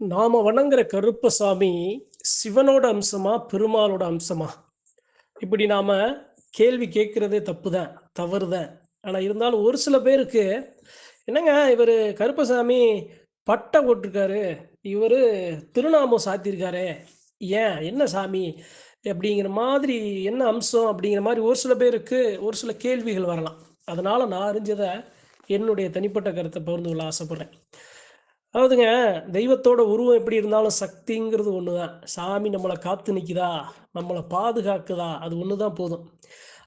நாம வணங்குற கருப்பசாமி சிவனோட அம்சமா பெருமாளோட அம்சமா? இப்படி நாம கேள்வி கேட்கறதே தப்பு தான் தவறு தான் ஆனால் இருந்தாலும் ஒரு சில பேருக்கு என்னங்க இவர் கருப்பசாமி பட்டை போட்டிருக்காரு இவர் திருநாமம் சாத்தியிருக்காரு ஏன் என்ன சாமி அப்படிங்கிற மாதிரி என்ன அம்சம் அப்படிங்கிற மாதிரி ஒரு சில பேருக்கு ஒரு சில கேள்விகள் வரலாம். அதனால நான் அறிஞ்சதை என்னுடைய தனிப்பட்ட கருத்தை பகிர்ந்து கொள்ள ஆசைப்படுறேன். அதாவதுங்க தெய்வத்தோட உருவம் எப்படி இருந்தாலும் சக்திங்கிறது ஒன்று தான் சாமி நம்மளை காத்து நிற்குதா நம்மளை பாதுகாக்குதா? அது ஒன்று தான் போதும்.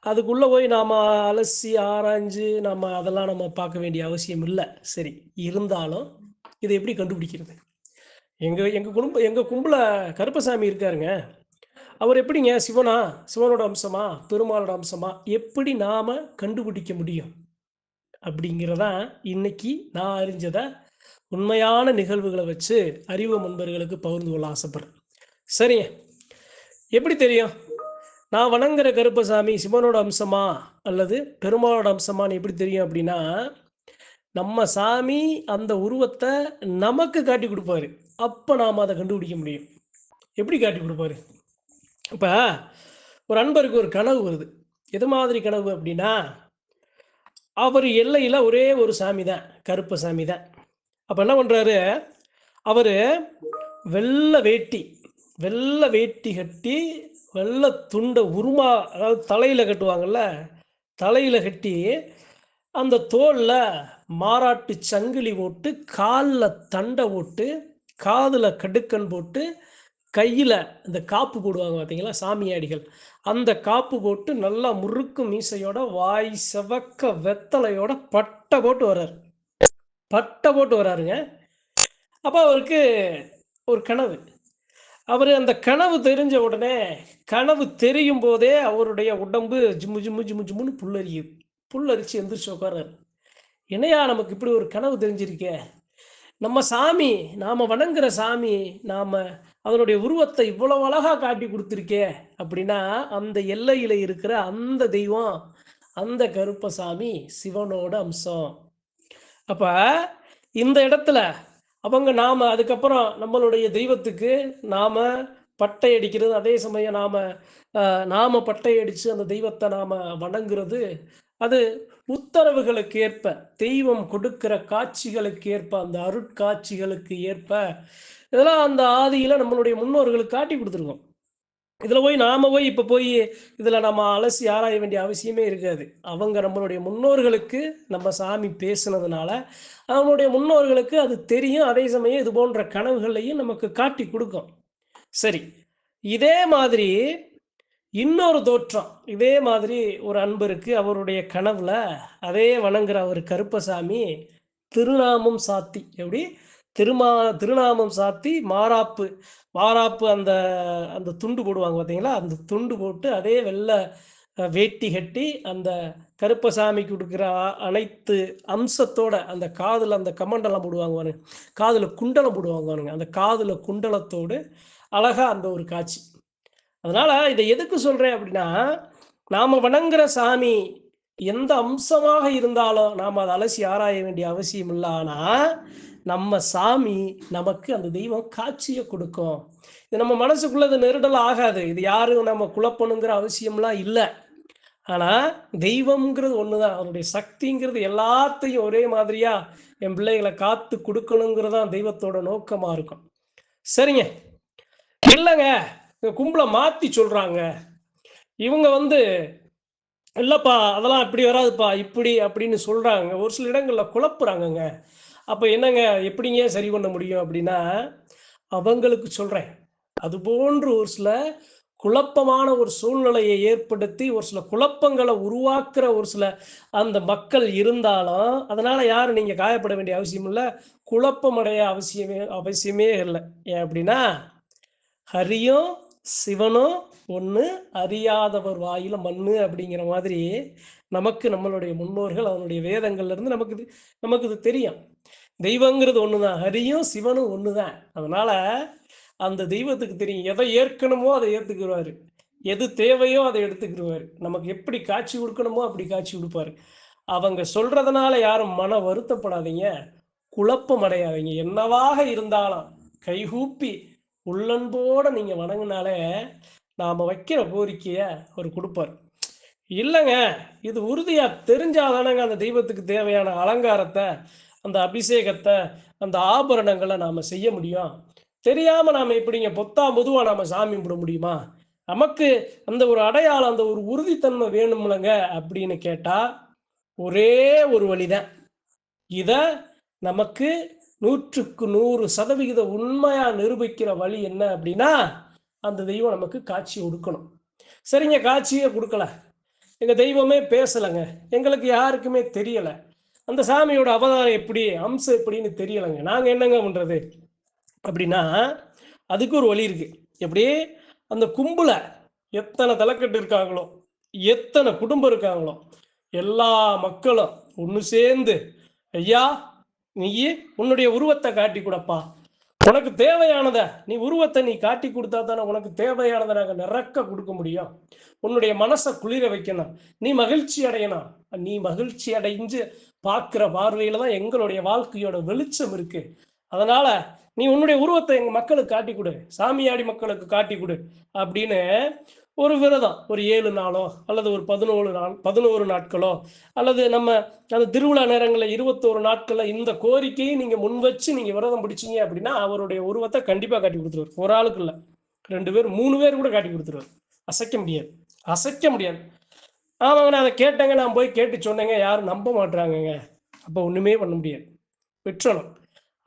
அதுக்குள்ளே போய் நாம் அலசி ஆராய்ஞ்சு நம்ம அதெல்லாம் நம்ம பார்க்க வேண்டிய அவசியம் இல்லை. சரி இருந்தாலும் இதை எப்படி கண்டுபிடிக்கிறது? எங்கள் எங்கள் குடும்பம் எங்கள் கும்பல கருப்பசாமி இருக்காருங்க. அவர் எப்படிங்க? சிவனா? சிவனோட அம்சமா? பெருமாளோட அம்சமா? எப்படி நாம் கண்டுபிடிக்க முடியும்? அப்படிங்கிறதான் இன்னைக்கு நான் அறிஞ்சதை உண்மையான நிகழ்வுகளை வச்சு அறிவு முன்பர்களுக்கு பகிர்ந்து கொள்ள ஆசைப்படுறேன். சரிங்க எப்படி தெரியும்? நான் வணங்குற கருப்பசாமி சிவனோட அம்சமா அல்லது பெருமாளோட அம்சமான்னு எப்படி தெரியும் அப்படின்னா நம்ம சாமி அந்த உருவத்தை நமக்கு காட்டி கொடுப்பாரு. அப்போ நாம் அதை கண்டுபிடிக்க முடியும். எப்படி காட்டி கொடுப்பாரு? இப்போ ஒரு அன்பருக்கு ஒரு கனவு வருது. எது மாதிரி கனவு அப்படின்னா அவர் எல்லையில் ஒரே ஒரு சாமி தான் கருப்பசாமி தான் அப்போ என்ன பண்ணுறாரு அவர் வெள்ளை வேட்டி வெள்ளை வேட்டி கட்டி வெள்ளை துண்டை உருமா அதாவது தலையில் கட்டுவாங்கள்ல தலையில் கட்டி அந்த தோலில் மாறாட்டு சங்கிலி போட்டு காலில் தண்டை போட்டு காதில் கடுக்கன் போட்டு கையில் இந்த காப்பு போடுவாங்க பார்த்தீங்களா சாமியாடிகள். அந்த காப்பு போட்டு நல்லா முறுக்கு மீசையோட வாய் செவக்க வெத்தலையோட பட்டை போட்டு வர்றார். பட்டை போட்டு வராருங்க. அப்போ அவருக்கு ஒரு கனவு. அவர் அந்த கனவு தெரிஞ்ச உடனே கனவு தெரியும் போதே அவருடைய உடம்பு ஜிம்மு ஜிம்மு ஜிம்மு ஜிம்முன்னு புல்லரியும் புல்லரிச்சு எந்திரிச்சு உட்காராரு என்னையா நமக்கு இப்படி ஒரு கனவு தெரிஞ்சிருக்கே? நம்ம சாமி நாம் வணங்குற சாமி நாம் அதனுடைய உருவத்தை இவ்வளோ அழகாக காட்டி கொடுத்துருக்கே அப்படின்னா அந்த எல்லையில் இருக்கிற அந்த தெய்வம் அந்த கருப்பசாமி சிவனோட அம்சம். அப்போ இந்த இடத்துல அவங்க நாம் அதுக்கப்புறம் நம்மளுடைய தெய்வத்துக்கு நாம் பட்டை அடிக்கிறது அதே சமயம் நாம் நாம் பட்டை அடித்து அந்த தெய்வத்தை நாம் வணங்குறது அது உத்தரவுகளுக்கு ஏற்ப தெய்வம் கொடுக்கிற காட்சிகளுக்கு ஏற்ப அந்த அருட்காட்சிகளுக்கு ஏற்ப இதெல்லாம் அந்த ஆதியில் நம்மளுடைய முன்னோர்களுக்கு காட்டி கொடுத்துருக்கோம். இதில் போய் நாம் போய் இப்போ போய் இதில் நம்ம அலசி ஆராய வேண்டிய அவசியமே இருக்காது. அவங்க நம்மளுடைய முன்னோர்களுக்கு நம்ம சாமி பேசுனதுனால அவங்களுடைய முன்னோர்களுக்கு அது தெரியும். அதே சமயம் இது போன்ற கனவுகளையும் நமக்கு காட்டி கொடுக்கும். சரி இதே மாதிரி இன்னொரு தோற்றம். இதே மாதிரி ஒரு அன்பருக்கு அவருடைய கனவுல அதே வணங்குற அவர் கருப்பசாமி திருநாமம் சாத்தி. எப்படி? திருமா திருநாமம் சாத்தி மாறாப்பு மாறாப்பு அந்த அந்த துண்டு போடுவாங்க பார்த்தீங்களா அந்த துண்டு போட்டு அதே வெள்ளை வேட்டி கட்டி அந்த கருப்பசாமி கொடுக்குற அனைத்து அம்சத்தோட அந்த காதில் அந்த கமண்டலம் போடுவாங்க வானுங்க காதில் குண்டலம் போடுவாங்க வானுங்க அந்த காதில் குண்டலத்தோடு அழகாக அந்த ஒரு காட்சி. அதனால் இதை எதுக்கு சொல்கிறேன் அப்படின்னா நாம் வணங்குற சாமி எந்த அம்சமாக இருந்தாலும் நாம் அதை அலசி ஆராய வேண்டிய அவசியம் இல்லை. ஆனால் நம்ம சாமி நமக்கு அந்த தெய்வம் காட்சியை கொடுக்கும். இது நம்ம மனசுக்குள்ள அது நெருடல் ஆகாது. இது யாரும் நம்ம குழப்பணுங்கிற அவசியம்லாம் இல்லை. ஆனால் தெய்வம்ங்கிறது ஒன்று தான் அவனுடைய சக்திங்கிறது எல்லாத்தையும் ஒரே மாதிரியா என் பிள்ளைகளை காத்து கொடுக்கணுங்கிறது தான் தெய்வத்தோட நோக்கமாக இருக்கும். சரிங்க. இல்லைங்க. கும்பலை மாற்றி சொல்கிறாங்க இவங்க வந்து இல்லைப்பா அதெல்லாம் இப்படி வராதுப்பா இப்படி அப்படின்னு சொல்கிறாங்க ஒரு சில இடங்களில் குழப்புறாங்கங்க. அப்போ என்னங்க? எப்படிங்க சரி பண்ண முடியும் அப்படின்னா அவங்களுக்கு சொல்கிறேன் அது போன்று ஒரு சில குழப்பமான ஒரு சூழ்நிலையை ஏற்படுத்தி ஒரு சில குழப்பங்களை உருவாக்குற ஒரு சில அந்த மக்கள் இருந்தாலும் அதனால் யாரும் நீங்கள் காயப்பட வேண்டிய அவசியம் இல்லை. குழப்பமடைய அவசியமே அவசியமே இல்லை. ஏன் அப்படின்னா ஹரியும் சிவனும் ஒன்று அறியாதவர் வாயில மண்ணு அப்படிங்கிற மாதிரி நமக்கு நம்மளுடைய முன்னோர்கள் அவனுடைய வேதங்கள்ல இருந்து நமக்கு இது நமக்கு இது தெரியும். தெய்வங்கிறது ஒன்று தான் ஹரியும் சிவனும் ஒன்று தான் அதனால அந்த தெய்வத்துக்கு தெரியும் எதை ஏற்கணுமோ அதை ஏற்றுக்குருவாரு எது தேவையோ அதை எடுத்துக்கிடுவார் நமக்கு எப்படி காட்சி கொடுக்கணுமோ அப்படி காட்சி கொடுப்பாரு. அவங்க சொல்றதுனால யாரும் மன வருத்தப்படாதீங்க குழப்பம் அடையாதீங்க என்னவாக இருந்தாலும் கைகூப்பி உள்ளன்போட நீங்கள் வணங்கினாலே நாம் வைக்கிற கோரிக்கையை அவர் கொடுப்பார். இல்லைங்க இது உறுதியாக தெரிஞ்சாதானங்க அந்த தெய்வத்துக்கு தேவையான அலங்காரத்தை அந்த அபிஷேகத்தை அந்த ஆபரணங்களை நாம் செய்ய முடியும். தெரியாமல் நாம் எப்படிங்க பொத்தா பொதுவாக நாம் சாமி கும்பிட முடியுமா? நமக்கு அந்த ஒரு அடையாளம் அந்த ஒரு உறுதித்தன்மை வேணும்லங்க அப்படின்னு கேட்டால் ஒரே ஒரு வழிதான். இதை நமக்கு நூற்றுக்கு நூறு சதவிகித உண்மையா நிரூபிக்கிற வழி என்ன அப்படின்னா அந்த தெய்வம் நமக்கு காட்சி கொடுக்கணும். சரிங்க காட்சியே கொடுக்கல. எங்கள் தெய்வமே பேசலைங்க. எங்களுக்கு யாருக்குமே தெரியலை. அந்த சாமியோட அவதாரம் எப்படி அம்சம் எப்படின்னு தெரியலைங்க. நாங்கள் என்னங்க பண்ணுறது அப்படின்னா அதுக்கு ஒரு வழி இருக்கு. எப்படி? அந்த கும்பலை எத்தனை தலைக்கட்டு இருக்காங்களோ எத்தனை குடும்பம் இருக்காங்களோ எல்லா மக்களும் ஒன்று சேர்ந்து ஐயா நீ உன்னுடைய உருவத்தை காட்டி கொடுப்பா. உனக்கு தேவையானத நீ உருவத்தை நீ காட்டி கொடுத்தா தானே உனக்கு தேவையானதை நாங்கள் நிறக்க கொடுக்க முடியும். உன்னுடைய மனசை குளிர வைக்கணும். நீ மகிழ்ச்சி அடையணும். நீ மகிழ்ச்சி அடைஞ்சு பார்க்குற பார்வையில தான் எங்களுடைய வாழ்க்கையோட வெளிச்சம் இருக்கு. அதனால நீ உன்னுடைய உருவத்தை எங்க மக்களுக்கு காட்டி கொடு. சாமியாடி மக்களுக்கு காட்டி கொடு. அப்படின்னு ஒரு விரதம் ஒரு ஏழு நாளோ அல்லது ஒரு பதினோரு நாள் பதினோரு நாட்களோ அல்லது நம்ம அந்த திருவிழா நேரங்களில் இருபத்தோரு நாட்களில் இந்த கோரிக்கையை நீங்கள் முன் வச்சு நீங்கள் விரதம் பிடிச்சிங்க அப்படின்னா அவருடைய உருவத்தை கண்டிப்பாக காட்டி கொடுத்துருவார். ஒரு ஆளுக்கு இல்லை. ரெண்டு பேர் மூணு பேர் கூட காட்டி கொடுத்துருவார். அசைக்க முடியாது. அசைக்க முடியாது. ஆமாங்க நான் அதை கேட்டேங்க. நான் போய் கேட்டு சொன்னேங்க. யாரும் நம்ப மாட்றாங்கங்க. அப்போ ஒன்றுமே பண்ண முடியாது. விட்டுறணும்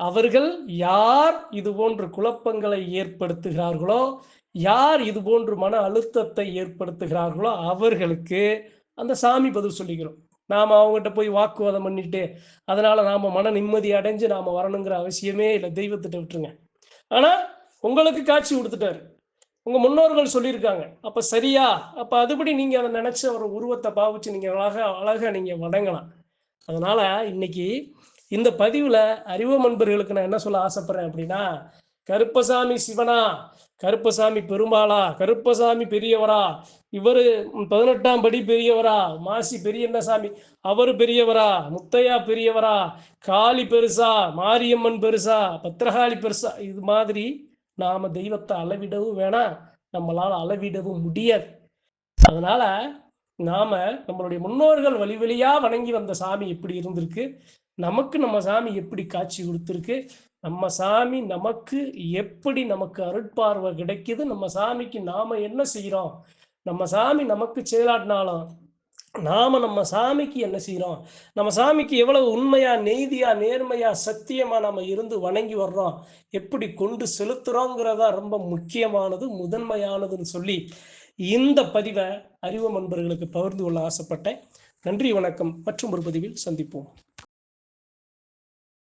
அவர்கள் யார் இது போன்ற குழப்பங்களை ஏற்படுத்துகிறார்களோ யார் இது போன்று மன அழுத்தத்தை ஏற்படுத்துகிறார்களோ அவர்களுக்கு அந்த சாமி பதில் சொல்லிக்கிறோம். நாம் அவங்ககிட்ட போய் வாக்குவாதம் பண்ணிட்டு அதனால நாம மன நிம்மதி அடைஞ்சு நாம வரணுங்கிற அவசியமே இல்லை. தெய்வத்திட்ட விட்டுருங்க. ஆனா உங்களுக்கு காட்சி கொடுத்துட்டாரு. உங்க முன்னோர்கள் சொல்லியிருக்காங்க. அப்ப சரியா? அப்ப அதுபடி நீங்க அதை நினைச்சு அவர் உருவத்தை பாவிச்சு நீங்க அழகா அழகா நீங்க வணங்கலாம். அதனால இன்னைக்கு இந்த பதிவுல அறிவு நண்பர்களுக்கு நான் என்ன சொல்ல ஆசைப்படுறேன் அப்படின்னா கருப்பசாமி சிவனா? கருப்பசாமி பெருமாளா? கருப்பசாமி பெரியவரா? இவரு பதினெட்டாம் படி பெரியவரா? மாசி பெரியண்ண சாமி அவர் பெரியவரா? முத்தையா பெரியவரா? காளி பெருசா? மாரியம்மன் பெருசா? பத்திரகாளி பெருசா? இது மாதிரி நாம தெய்வத்தை அளவிடவும் வேணாம் நம்மளால் அளவிடவும் முடியாது. அதனால நாம நம்மளுடைய முன்னோர்கள் வழி வழியா வணங்கி வந்த சாமி எப்படி இருந்திருக்கு? நமக்கு நம்ம சாமி எப்படி காட்சி கொடுத்துருக்கு? நம்ம சாமி நமக்கு எப்படி நமக்கு அருட்பார்வை கிடைக்குது நம்ம சாமிக்கு நாம என்ன செய்கிறோம் நம்ம சாமி நமக்கு செயலாட்டினாலும் நாம நம்ம சாமிக்கு என்ன செய்கிறோம் நம்ம சாமிக்கு எவ்வளவு உண்மையா நெய்தியா நேர்மையா சத்தியமா நம்ம இருந்து வணங்கி வர்றோம்? எப்படி கொண்டு செலுத்துறோங்கிறதா ரொம்ப முக்கியமானது முதன்மையானதுன்னு சொல்லி இந்த பதிவை அறிவு நண்பர்களுக்கு பகிர்ந்து கொள்ள ஆசைப்பட்டேன். நன்றி வணக்கம். மற்றும் ஒரு பதிவில் சந்திப்போம்.